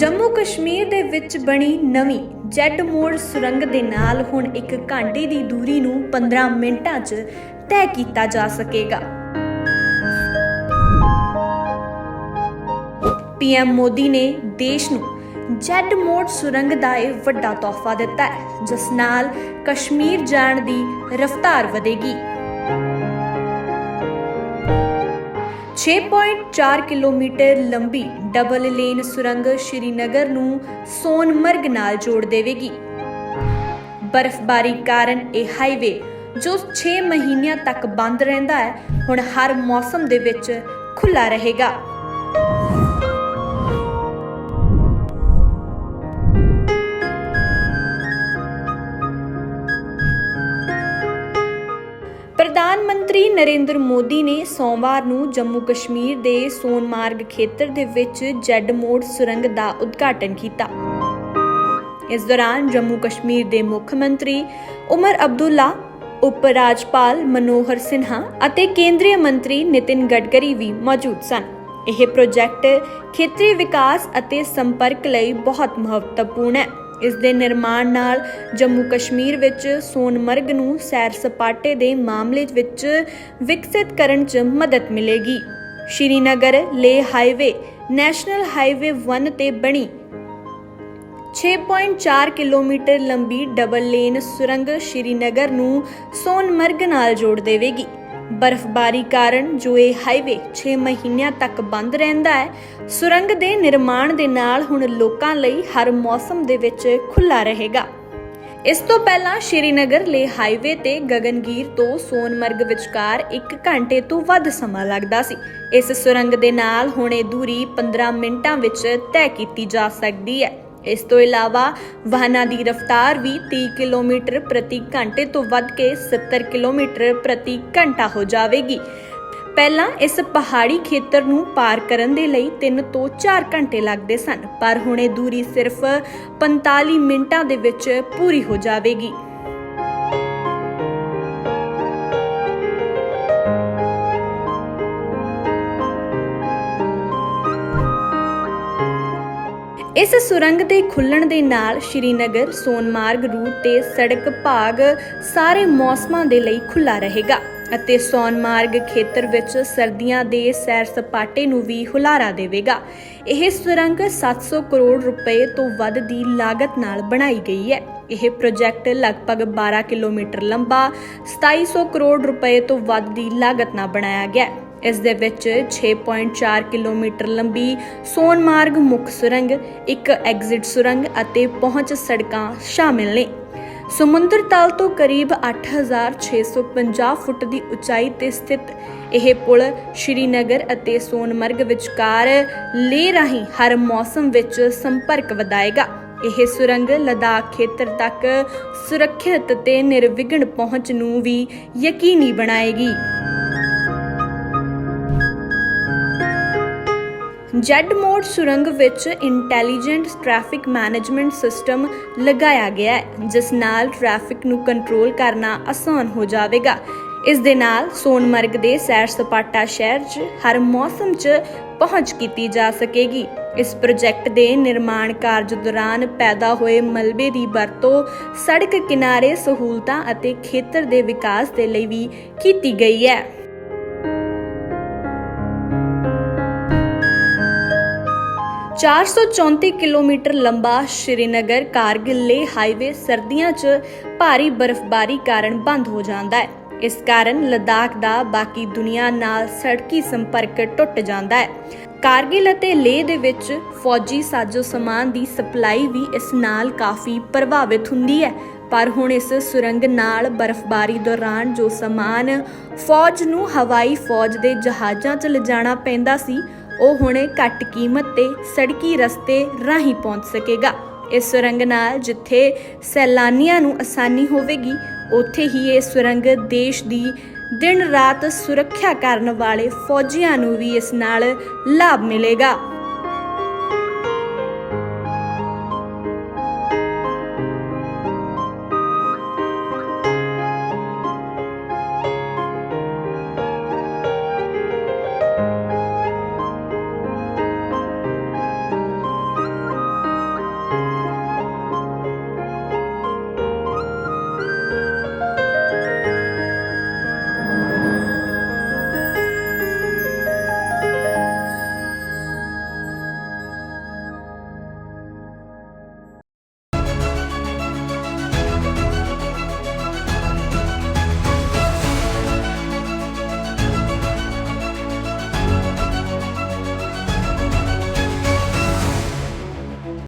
ਜੰਮੂ ਕਸ਼ਮੀਰ ਦੇ ਵਿੱਚ ਬਣੀ ਨਵੀਂ ਜੈਡ ਮੋੜ ਸੁਰੰਗ ਦੇ ਨਾਲ ਹੁਣ ਇੱਕ ਘੰਟੇ ਦੀ ਦੂਰੀ ਨੂੰ 15 ਮਿੰਟਾਂ 'ਚ ਤੈਅ ਕੀਤਾ ਜਾ ਸਕੇਗਾ। ਪੀਐਮ ਮੋਦੀ ਨੇ ਦੇਸ਼ ਨੂੰ ਜੈਡ ਮੋੜ ਸੁਰੰਗ ਦਾ ਇਹ ਵੱਡਾ ਤੋਹਫਾ ਦਿੱਤਾ ਹੈ, ਜਿਸ ਨਾਲ ਕਸ਼ਮੀਰ ਜਾਣ ਦੀ ਰਫ਼ਤਾਰ ਵਧੇਗੀ। 6.4 ਕਿਲੋਮੀਟਰ ਲੰਬੀ ਡਬਲ ਲੇਨ ਸੁਰੰਗ ਸ਼੍ਰੀਨਗਰ ਨੂੰ ਸੋਨਮਰਗ ਨਾਲ ਜੋੜ ਦੇਵੇਗੀ। ਬਰਫ਼ਬਾਰੀ ਕਾਰਨ ਇਹ ਹਾਈਵੇ ਜੋ 6 ਮਹੀਨਿਆਂ ਤੱਕ ਬੰਦ ਰਹਿੰਦਾ ਹੈ, ਹੁਣ ਹਰ ਮੌਸਮ ਦੇ ਵਿੱਚ ਖੁੱਲਾ ਰਹੇਗਾ। ਮੰਤਰੀ ਨਰਿੰਦਰ ਮੋਦੀ ਨੇ ਸੋਮਵਾਰ ਨੂੰ ਜੰਮੂ ਕਸ਼ਮੀਰ ਦੇ ਸੋਨਮਾਰਗ ਖੇਤਰ ਦੇ ਵਿੱਚ ਜੈਡ ਮੋੜ ਸੁਰੰਗ ਦਾ ਉਦਘਾਟਨ ਕੀਤਾ। ਇਸ ਦੌਰਾਨ ਜੰਮੂ ਕਸ਼ਮੀਰ ਦੇ ਮੁੱਖ ਮੰਤਰੀ ਉਮਰ ਅਬਦੁੱਲਾ, ਉਪ ਰਾਜਪਾਲ ਮਨੋਹਰ ਸਿਨਹਾ ਅਤੇ ਕੇਂਦਰੀ ਮੰਤਰੀ ਨਿਤਿਨ ਗਡਕਰੀ ਵੀ ਮੌਜੂਦ ਸਨ। ਇਹ ਪ੍ਰੋਜੈਕਟ ਖੇਤਰੀ ਵਿਕਾਸ ਅਤੇ ਸੰਪਰਕ ਲਈ ਬਹੁਤ ਮਹੱਤਵਪੂਰਨ ਹੈ। ਇਸ ਦੇ ਨਿਰਮਾਣ ਨਾਲ ਜੰਮੂ ਕਸ਼ਮੀਰ ਵਿੱਚ ਸੋਨਮਰਗ ਨੂੰ ਸੈਰ ਸਪਾਟੇ ਦੇ ਮਾਮਲੇ ਵਿੱਚ ਵਿਕਸਿਤ ਕਰਨ 'ਚ ਮਦਦ ਮਿਲੇਗੀ। ਸ਼੍ਰੀਨਗਰ ਲੇ ਹਾਈਵੇ, ਨੈਸ਼ਨਲ ਹਾਈਵੇ 1 ਤੇ ਬਣੀ। 6.4 ਕਿਲੋਮੀਟਰ ਲੰਬੀ ਡਬਲ ਲੇਨ ਸੁਰੰਗ ਸ਼੍ਰੀਨਗਰ ਨੂੰ ਸੋਨਮਰਗ ਨਾਲ ਜੋੜ ਦੇਵੇਗੀ। ਬਰਫ਼ਬਾਰੀ ਕਾਰਨ ਜੋ ਇਹ ਹਾਈਵੇ 6 ਮਹੀਨਿਆਂ ਤੱਕ ਬੰਦ ਰਹਿੰਦਾ ਹੈ, ਸੁਰੰਗ ਦੇ ਨਿਰਮਾਣ ਦੇ ਨਾਲ ਹੁਣ ਲੋਕਾਂ ਲਈ ਹਰ ਮੌਸਮ ਦੇ ਵਿੱਚ ਖੁੱਲਾ ਰਹੇਗਾ। ਇਸ ਤੋਂ ਪਹਿਲਾਂ ਸ਼੍ਰੀਨਗਰ ਲੇ ਹਾਈਵੇ ਤੇ ਗਗਨਗੀਰ ਤੋਂ ਸੋਨਮਰਗ ਵਿਚਕਾਰ 1 ਘੰਟੇ ਤੋਂ ਵੱਧ ਸਮਾਂ ਲੱਗਦਾ ਸੀ। ਇਸ ਸੁਰੰਗ ਦੇ ਨਾਲ ਹੁਣ ਇਹ ਦੂਰੀ 15 ਮਿੰਟਾਂ ਵਿੱਚ ਤੈਅ ਕੀਤੀ ਜਾ ਸਕਦੀ ਹੈ। ਇਸ ਤੋਂ ਇਲਾਵਾ ਵਾਹਨਾਂ ਦੀ ਰਫ਼ਤਾਰ ਵੀ 30 ਕਿਲੋਮੀਟਰ ਪ੍ਰਤੀ ਘੰਟੇ ਤੋਂ ਵੱਧ ਕੇ 70 ਕਿਲੋਮੀਟਰ ਪ੍ਰਤੀ ਘੰਟਾ ਹੋ ਜਾਵੇਗੀ। ਪਹਿਲਾਂ ਇਸ ਪਹਾੜੀ ਖੇਤਰ ਨੂੰ ਪਾਰ ਕਰਨ ਦੇ ਲਈ 3 ਤੋਂ 4 ਘੰਟੇ ਲੱਗਦੇ ਸਨ, ਪਰ ਹੁਣ ਇਹ ਦੂਰੀ ਸਿਰਫ 45 ਮਿੰਟਾਂ ਦੇ ਵਿੱਚ ਪੂਰੀ ਹੋ ਜਾਵੇਗੀ। ਇਸ ਸੁਰੰਗ ਦੇ ਖੁੱਲਣ ਦੇ ਨਾਲ ਸ਼੍ਰੀਨਗਰ, ਸੋਨਮਾਰਗ ਰੂਟ ਤੇ ਸੜਕ ਭਾਗ ਸਾਰੇ ਮੌਸਮਾਂ ਦੇ ਲਈ ਖੁੱਲਾ ਰਹੇਗਾ ਅਤੇ ਸੋਨਮਾਰਗ ਖੇਤਰ ਵਿੱਚ ਸਰਦੀਆਂ ਦੇ ਸੈਰ ਸਪਾਟੇ ਨੂੰ ਵੀ ਹੁਲਾਰਾ ਦੇਵੇਗਾ। ਇਹ ਸੁਰੰਗ 700 ਕਰੋੜ ਰੁਪਏ ਤੋਂ ਵੱਧ ਦੀ ਲਾਗਤ ਨਾਲ ਬਣਾਈ ਗਈ ਹੈ। ਇਹ ਪ੍ਰੋਜੈਕਟ ਲਗਭਗ 12 ਕਿਲੋਮੀਟਰ ਲੰਬਾ 2700 ਕਰੋੜ ਰੁਪਏ ਤੋਂ ਵੱਧ ਦੀ ਲਾਗਤ ਨਾਲ ਬਣਾਇਆ ਗਿਆ ਹੈ। ਇਸ ਦੇ ਵਿੱਚ 6.4 ਕਿਲੋਮੀਟਰ ਲੰਬੀ ਸੋਨਮਾਰਗ ਮੁੱਖ ਸੁਰੰਗ, ਇੱਕ ਐਗਜ਼ਿਟ ਸੁਰੰਗ ਅਤੇ ਪਹੁੰਚ ਸੜਕਾਂ ਸ਼ਾਮਿਲ ਨੇ। ਸਮੁੰਦਰ ਤਲ ਤੋਂ ਕਰੀਬ 8650 ਫੁੱਟ ਦੀ ਉਚਾਈ ਤੇ ਸਥਿਤ ਇਹ ਪੁਲ ਸ਼੍ਰੀਨਗਰ ਅਤੇ ਸੋਨਮਰਗ ਵਿਚਕਾਰ ਲੇ ਰਾਹੀਂ ਹਰ ਮੌਸਮ ਵਿੱਚ ਸੰਪਰਕ ਵਧਾਏਗਾ। ਇਹ ਸੁਰੰਗ ਲਦਾਖ ਖੇਤਰ ਤੱਕ ਸੁਰੱਖਿਅਤ ਤੇ ਨਿਰਵਿਘਨ ਪਹੁੰਚ ਨੂੰ ਵੀ ਯਕੀਨੀ ਬਣਾਏਗੀ। ਜੈਡ ਮੋਡ ਸੁਰੰਗ ਵਿੱਚ ਇੰਟੈਲੀਜੈਂਟ ਟ੍ਰੈਫਿਕ ਮੈਨੇਜਮੈਂਟ ਸਿਸਟਮ ਲਗਾਇਆ ਗਿਆ ਹੈ, ਜਿਸ ਨਾਲ ਟ੍ਰੈਫਿਕ ਨੂੰ ਕੰਟਰੋਲ ਕਰਨਾ ਆਸਾਨ ਹੋ ਜਾਵੇਗਾ। ਇਸ ਦੇ ਨਾਲ ਸੋਨਮਰਗ ਦੇ ਸੈਰ ਸਪਾਟਾ ਸ਼ਹਿਰ 'ਚ ਹਰ ਮੌਸਮ 'ਚ ਪਹੁੰਚ ਕੀਤੀ ਜਾ ਸਕੇਗੀ। ਇਸ ਪ੍ਰੋਜੈਕਟ ਦੇ ਨਿਰਮਾਣ ਕਾਰਜ ਦੌਰਾਨ ਪੈਦਾ ਹੋਏ ਮਲਬੇ ਦੀ ਵਰਤੋਂ, ਸੜਕ ਕਿਨਾਰੇ ਸਹੂਲਤਾਂ ਅਤੇ ਖੇਤਰ ਦੇ ਵਿਕਾਸ ਦੇ ਲਈ ਵੀ ਕੀਤੀ ਗਈ ਹੈ। 434 ਕਿਲੋਮੀਟਰ ਲੰਬਾ ਸ਼੍ਰੀਨਗਰ ਕਾਰਗਿਲ ਲੇ ਹਾਈਵੇ ਸਰਦੀਆਂ 'ਚ ਭਾਰੀ ਬਰਫ਼ਬਾਰੀ ਕਾਰਨ ਬੰਦ ਹੋ ਜਾਂਦਾ ਹੈ। ਇਸ ਕਾਰਨ ਲਦਾਖ ਦਾ ਬਾਕੀ ਦੁਨੀਆ ਨਾਲ ਸੜਕੀ ਸੰਪਰਕ ਟੁੱਟ ਜਾਂਦਾ ਹੈ। ਕਾਰਗਿਲ ਅਤੇ ਲੇਹ ਦੇ ਵਿੱਚ ਫੌਜੀ ਸਾਜੋ ਸਮਾਨ ਦੀ ਸਪਲਾਈ ਵੀ ਇਸ ਨਾਲ ਕਾਫੀ ਪ੍ਰਭਾਵਿਤ ਹੁੰਦੀ ਹੈ। ਪਰ ਹੁਣ ਇਸ ਸੁਰੰਗ ਨਾਲ ਬਰਫ਼ਬਾਰੀ ਦੌਰਾਨ ਜੋ ਸਮਾਨ ਫੌਜ ਨੂੰ ਹਵਾਈ ਫੌਜ ਦੇ ਜਹਾਜ਼ਾਂ 'ਚ ਲਿਜਾਣਾ ਪੈਂਦਾ ਸੀ ਉਹ ਹੁਣ ਘੱਟ ਕੀਮਤ ਤੇ ਸੜਕੀ ਰਸਤੇ ਰਾਹੀਂ ਪਹੁੰਚ ਸਕੇਗਾ। ਇਸ ਸੁਰੰਗ ਨਾਲ ਜਿੱਥੇ ਸੈਲਾਨੀਆਂ ਨੂੰ ਆਸਾਨੀ ਹੋਵੇਗੀ, ਉੱਥੇ ਹੀ ਇਹ ਸੁਰੰਗ ਦੇਸ਼ ਦੀ ਦਿਨ ਰਾਤ ਸੁਰੱਖਿਆ ਕਰਨ ਵਾਲੇ ਫੌਜੀਆਂ ਨੂੰ ਵੀ ਇਸ ਨਾਲ ਲਾਭ ਮਿਲੇਗਾ।